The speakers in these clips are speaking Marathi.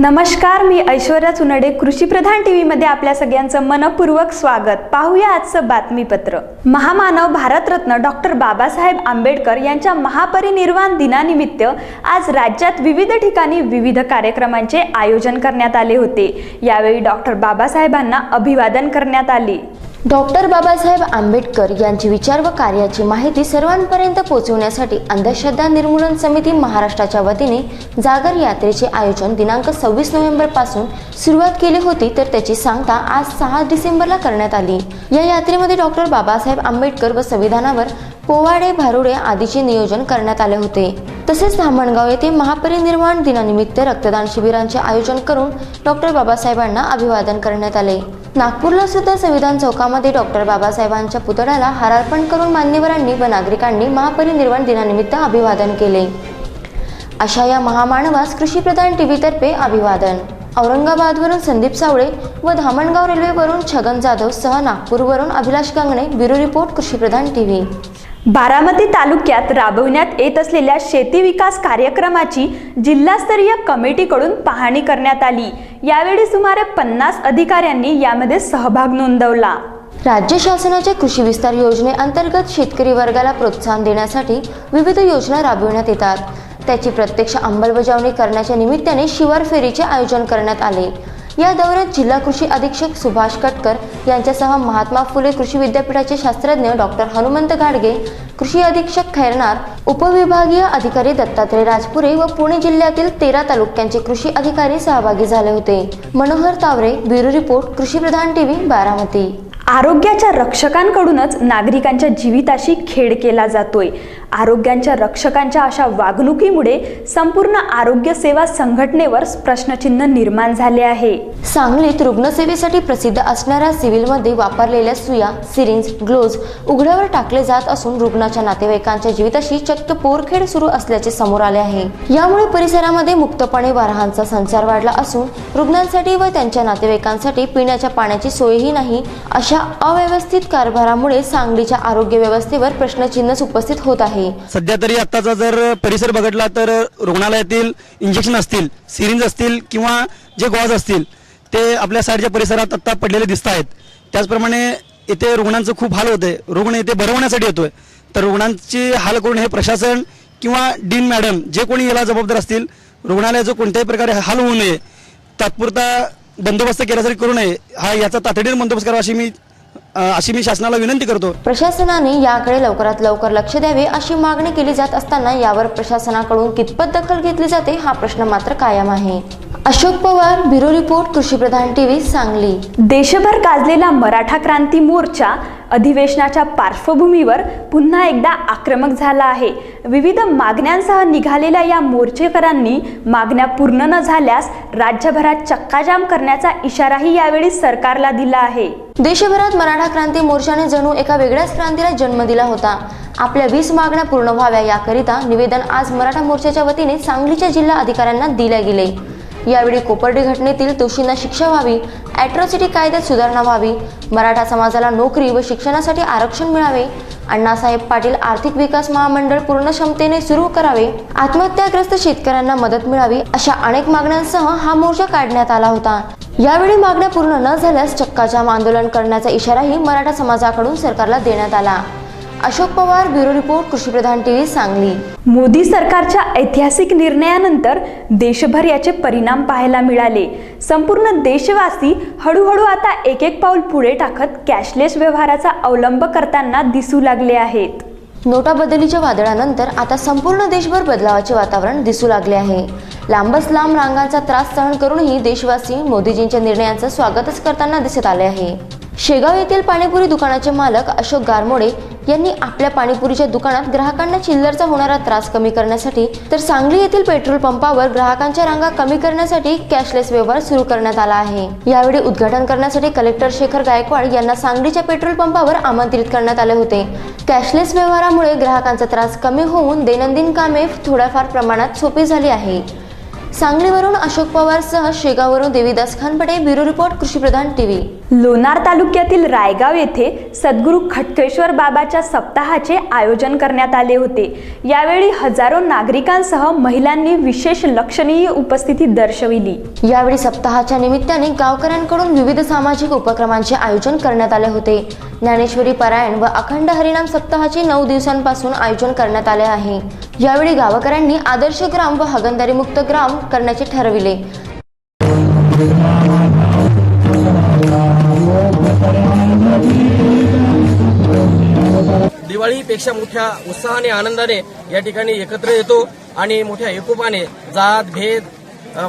नमस्कार मी ऐश्वर्या चुनडे कृषीप्रधान टी व्हीमध्ये आपल्या सगळ्यांचं मनपूर्वक स्वागत. पाहूया आजचं बातमीपत्र. महामानव भारतरत्न डॉक्टर बाबासाहेब आंबेडकर यांच्या महापरिनिर्वाण दिनानिमित्त आज राज्यात विविध ठिकाणी विविध कार्यक्रमांचे आयोजन करण्यात आले होते. यावेळी डॉक्टर बाबासाहेबांना अभिवादन करण्यात आले. डॉक्टर बाबासाहेब आंबेडकर यांचे विचार व कार्याची माहिती सर्वांपर्यंत पोहोचवण्यासाठी अंधश्रद्धा निर्मूलन समिती महाराष्ट्राच्या वतीने जागर यात्रेचे आयोजन दिनांक सव्वीस नोव्हेंबरपासून सुरुवात केली होती तर त्याची सांगता आज सहा डिसेंबरला करण्यात आली. या यात्रेमध्ये डॉक्टर बाबासाहेब आंबेडकर व संविधानावर पोवाडे भारुडे आदीचे नियोजन करण्यात आले होते. तसेच धामणगाव येथे महापरिनिर्वाण दिनानिमित्त रक्तदान शिबिरांचे आयोजन करून डॉक्टर बाबासाहेबांना अभिवादन करण्यात आले. नागपूरला सुद्धा संविधान चौकामध्ये डॉक्टर बाबासाहेबांच्या पुतळ्याला हारार्पण करून मान्यवरांनी व नागरिकांनी महापरिनिर्वाण दिनानिमित्त अभिवादन केले. अशा या महामानवास कृषीप्रधान टीव्हीतर्फे अभिवादन. औरंगाबादवरून संदीप सावळे व धामणगाव रेल्वेवरून छगन जाधव सह नागपूरवरून Abhilash Gangane bureau report Krushipradhan TV. Baramati तालुक्यात राबवण्यात येत असलेल्या शेती विकास कार्यक्रमाची जिल्हास्तरीय कमिटीकडून पाहणी करण्यात आली. यावेळी सुमारे पन्नास अधिकाऱ्यांनी यामध्ये सहभाग नोंदवला. राज्य शासनाच्या कृषी विस्तार योजनेअंतर्गत शेतकरी वर्गाला प्रोत्साहन देण्यासाठी विविध योजना राबविण्यात येतात. त्याची प्रत्यक्ष अंमलबजावणी करण्याच्या निमित्ताने शिवार फेरीचे आयोजन करण्यात आले. या दौऱ्यात जिल्हा कृषी अधीक्षक सुभाष कटकर यांच्यासह महात्मा फुले कृषी विद्यापीठाचे शास्त्रज्ञ डॉक्टर हनुमंत गाडगे कृषी अधीक्षक खैरनार उपविभागीय अधिकारी दत्तात्रय राजपुरे व पुणे जिल्ह्यातील तेरा तालुक्यांचे कृषी अधिकारी सहभागी झाले होते. Manohar Taware bureau report Krushipradhan TV Baramati. आरोग्याच्या रक्षकांकडूनच नागरिकांच्या जीविताशी खेळ केला जातोय. आरोग्यांच्या रक्षकांच्या अशा वागणुकीमुळे संपूर्ण आरोग्य सेवा संघटनेवर प्रश्नचिन्ह निर्माण झाले आहे. सांगलीत रुग्णसेवेसाठी प्रसिद्ध असणाऱ्या सिव्हिलमध्ये वापरलेल्या सुया सिरिंज ग्लोव्ज उघड्यावर टाकले जात असून रुग्णाच्या नातेवाईकांच्या जीविताशी चक्क पोरखेड सुरू असल्याचे समोर आले आहे. यामुळे परिसरामध्ये मुक्तपणे वाहनांचा संचार वाढला असून रुग्णांसाठी व त्यांच्या नातेवाईकांसाठी पिण्याच्या पाण्याची सोयही नाही अशा अव्यवस्थित कारभारामुळे सांगलीच्या आरोग्य व्यवस्थेवर प्रश्नचिन्ह उपस्थित होत आहे. सध्या तरी आत्ताचा जर परिसर बघितला तर रुग्णालयातील इंजेक्शन असतील सिरिंज असतील किंवा जे गॉज असतील ते आपल्या साईडच्या परिसरात आत्ता पडलेले दिसत आहेत त्याचप्रमाणे येथे रुग्णांचं खूप हाल होते रुग्ण येथे बरवण्यासाठी येतोय. तर रुग्णांची हाल करून हे प्रशासन किंवा डीन मॅडम जे कोणी याला जबाबदार असतील रुग्णालयाचं कोणत्याही प्रकारे हाल होऊ नये. तात्पुरता बंदोबस्त केल्यासाठी करू नये. हा याचा तातडीने बंदोबस्त करावा अशी मी अशी मी शासनाला विनंती करतो. प्रशासनाने याकडे लवकरात लवकर लक्ष द्यावे अशी मागणी केली जात असताना यावर प्रशासनाकडून कितपत दखल घेतली जाते हा प्रश्न मात्र कायम आहे. Ashok Pawar bureau report Krushipradhan TV Sangli. देशभर गाजलेला मराठा क्रांती मोर्चा अधिवेशनाच्या पार्श्वभूमीवर पुन्हा एकदा आक्रमक झाला आहे. विविध मागण्यांसह निघालेल्या या मोर्चेकरांनी मागण्या पूर्ण न झाल्यास राज्यभरात चक्काजाम करण्याचा इशाराही यावेळी सरकारला दिला आहे. देशभरात मराठा क्रांती मोर्चाने जणू एका वेगळ्याच क्रांतीला जन्म दिला होता. आपल्या वीस मागण्या पूर्ण व्हाव्या याकरिता निवेदन आज मराठा मोर्चाच्या वतीने सांगलीच्या जिल्हा अधिकाऱ्यांना दिले गेले. यावेळी कोपर्डी घटनेतील दोषींना शिक्षा व्हावी ॲट्रॉसिटी कायद्यात सुधारणा व्हावी मराठा समाजाला नोकरी व शिक्षणासाठी आरक्षण मिळावे अण्णासाहेब पाटील आर्थिक विकास महामंडळ पूर्ण क्षमतेने सुरू करावे आत्महत्याग्रस्त शेतकऱ्यांना मदत मिळावी अशा अनेक मागण्यांसह हा मोर्चा काढण्यात आला होता. यावेळी मागण्या पूर्ण न झाल्यास चक्काजाम आंदोलन करण्याचा इशाराही मराठा समाजाकडून सरकारला देण्यात आला. Ashok Pawar bureau report Krushipradhan TV Sangli. Modi सरकारच्या ऐतिहासिक निर्णयानंतर देशभर याचे परिणाम पाहायला मिळाले. संपूर्ण देशवासी हळूहळू आता एक एक पाऊल पुढे टाकत कॅशलेस व्यवहाराचा अवलंब करताना दिसू लागले आहेत. नोटाबदलीच्या वादळानंतर आता संपूर्ण देशभर बदलावाचे वातावरण दिसू लागले आहे. लांबच लांब रांगांचा त्रास सहन करूनही देशवासी मोदीजींच्या निर्णयांचं स्वागतच करताना दिसत आले आहे. शेगाव येथील पाणीपुरी दुकानाचे मालक अशोक गारमोडे यांनी आपल्या पाणीपुरीच्या दुकानात ग्राहकांना चिल्लरचा होणारा त्रास कमी करण्यासाठी तर सांगली येथील पेट्रोल पंपावर ग्राहकांच्या रांगा कमी करण्यासाठी कॅशलेस व्यवहार सुरू करण्यात आला आहे. यावेळी उद्घाटन करण्यासाठी कलेक्टर शेखर गायकवाड यांना सांगलीच्या पेट्रोल पंपावर आमंत्रित करण्यात आले होते. कॅशलेस व्यवहारामुळे ग्राहकांचा त्रास कमी होऊन दैनंदिन कामे थोड्याफार प्रमाणात सोपी झाली आहे. सांगलीवरून अशोक पवारसह शेगाववरून Devidas Khanpade bureau report Krushipradhan TV. Lonar तालुक्यातील रायगाव येथे सद्गुरू खटकेश्वर बाबाच्या सप्ताहाचे आयोजन करण्यात आले होते. यावेळी हजारो नागरिकांसह महिलांनी विशेष लक्षणीय उपस्थिती दर्शविली. यावेळी सप्ताहाच्या निमित्ताने गावकऱ्यांकडून विविध सामाजिक उपक्रमांचे आयोजन करण्यात आले होते. ज्ञानेश्वरी परायण व अखंड हरिनाम सप्ताहाचे नऊ दिवसांपासून आयोजन करण्यात आले आहे. यावेळी गावकऱ्यांनी आदर्श ग्राम व हगंदारी मुक्त ग्राम करण्याचे ठरविले. दिवाळीपेक्षा मोठ्या उत्साहाने आनंदाने या ठिकाणी एकत्र येतो आणि मोठ्या एकोपाने जात भेद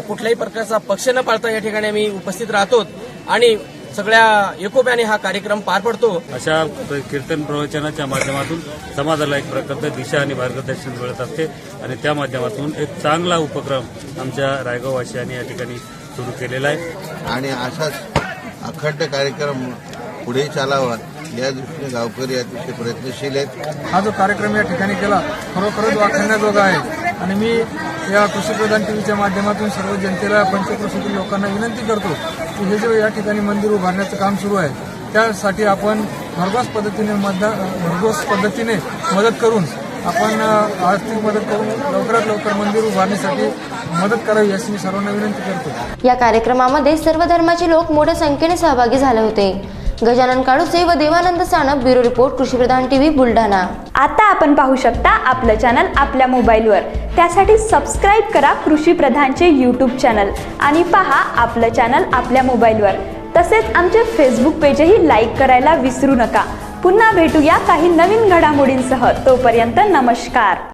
कुठल्याही प्रकारचा पक्ष न पाळता या ठिकाणी आम्ही उपस्थित राहतो आणि सगळ्या एकोप्याने हा कार्यक्रम पार पडतो. अशा कीर्तन प्रवचनाच्या माध्यमातून समाजाला एक प्रकारचं दिशा आणि मार्गदर्शन मिळत असते आणि त्या माध्यमातून एक चांगला उपक्रम आमच्या रायगाववासियांनी या ठिकाणी सुरू केलेला आहे. आणि असाच अखंड कार्यक्रम पुढे चालावा या दृष्टीने गावकरी अतिशय प्रयत्नशील आहेत. हा जो कार्यक्रम या ठिकाणी केला खरोखरच वाखण्याजोगा आहे. आणि मी या कृषीप्रधान टीव्हीच्या माध्यमातून सर्व जनतेला पंचकृषीतील लोकांना विनंती करतो की हे जे या ठिकाणी मंदिर उभारण्याचं काम सुरू आहे त्यासाठी आपण भरघोस पद्धतीने मतदा भरघोस पद्धतीने मदत करून आपण आर्थिक मदत करून लवकरात लवकर मंदिर उभारण्यासाठी मदत करावी अशी मी सर्वांना विनंती करतो. या कार्यक्रमामध्ये सर्व धर्माचे लोक मोठ्या संख्येने सहभागी झाले होते. गजानन काळुसे व Devanand Sanap bureau report Krushipradhan TV Buldhana. आता आपण पाहू शकता आपलं चॅनल आपल्या मोबाईलवर. त्यासाठी सबस्क्राईब करा कृषी प्रधानचे यूट्यूब चॅनल आणि पहा आपलं चॅनल आपल्या मोबाईलवर. तसेच आमचे फेसबुक पेजही लाईक करायला विसरू नका. पुन्हा भेटूया काही नवीन घडामोडींसह. तोपर्यंत नमस्कार.